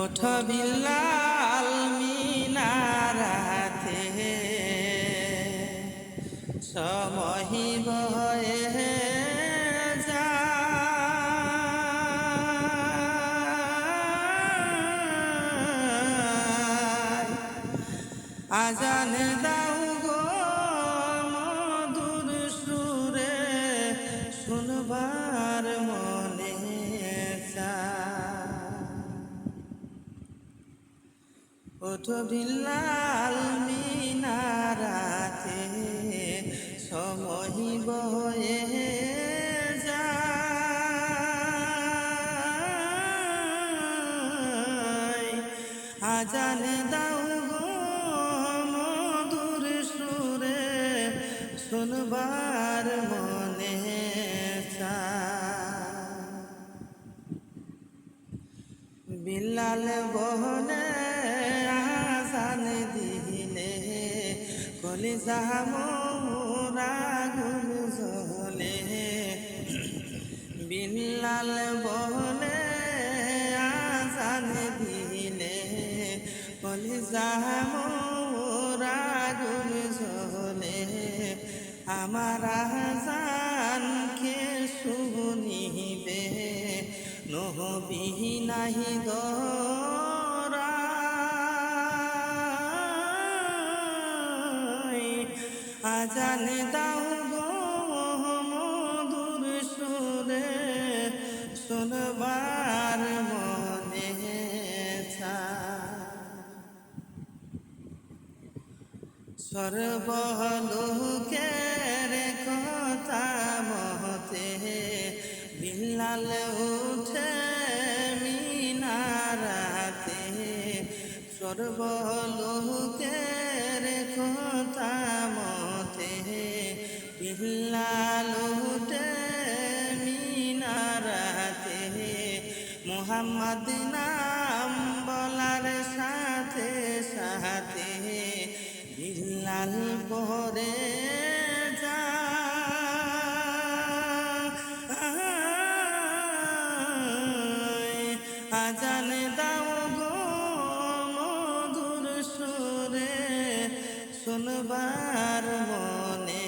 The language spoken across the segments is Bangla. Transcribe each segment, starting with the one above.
ওঠ বিল্লাল মিনারাতে। সমহিব হয়ে আজান দাও গো মধুর সুরে শুনবার মনে ওঠো বিল্লাল মিনারাতে সমহিব হয়ে যায়। দাও গো মধুর সুরে শুনবার মনে বিল্লাল বহনে কলি মোরা গুল জলে। বিল্লাল বহনে আসান দিলে। কলি মোরা গুল জলে, আমার আজান কে শুনিবে? নহবি নাহি দরা আজান দাও গো মধুর সুরে, শুনবার মনে সর্বলোকের কথা মহতে বিল্লাল উঠে মিনারাতে, সর্বলোকের কথা মতে মোহাম্মদ নাম বলার সাথে সাথে বিল্লাল পরে আজান দাও গো মধুর সুরে, শুনবার মনে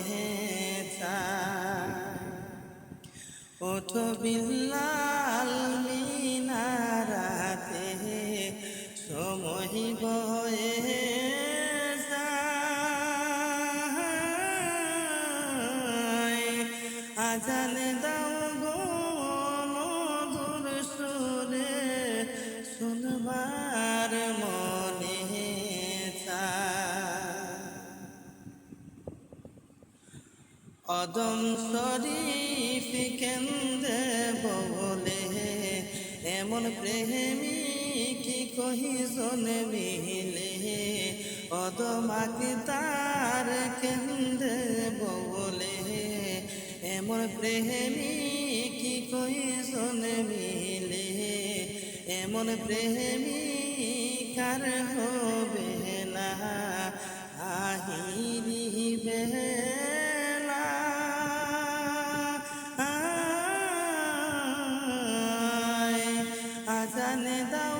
চায়। ওঠো বিল্লাল। যায়। আজান দাও গো মধুর সুরে অদম শরীফ কেন্দ্রে বলে এমন প্রেমী কি কহিজন মিলে? অদমাকে তার কেন্দ্রে বলে। এমন প্রেমী কি কহিজন মিলে? এমন প্রেমী কার হবে না? আহিরি আজানে দাও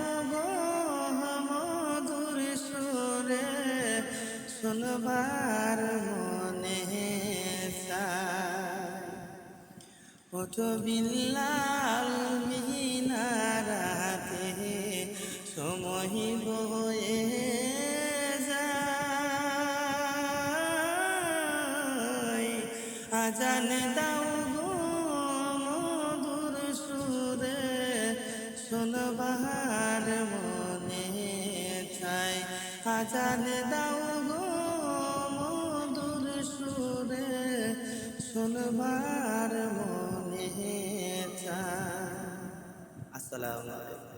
শুনবার মনে ওঠো বিল্লাল মিনারাতে সমহিব হয়ে যায়। আজান দাও গো মধুর সুরে শুনবার মনে চায়। আজান দাও শুনবার মনে চা আসসালামু আলাইকুম।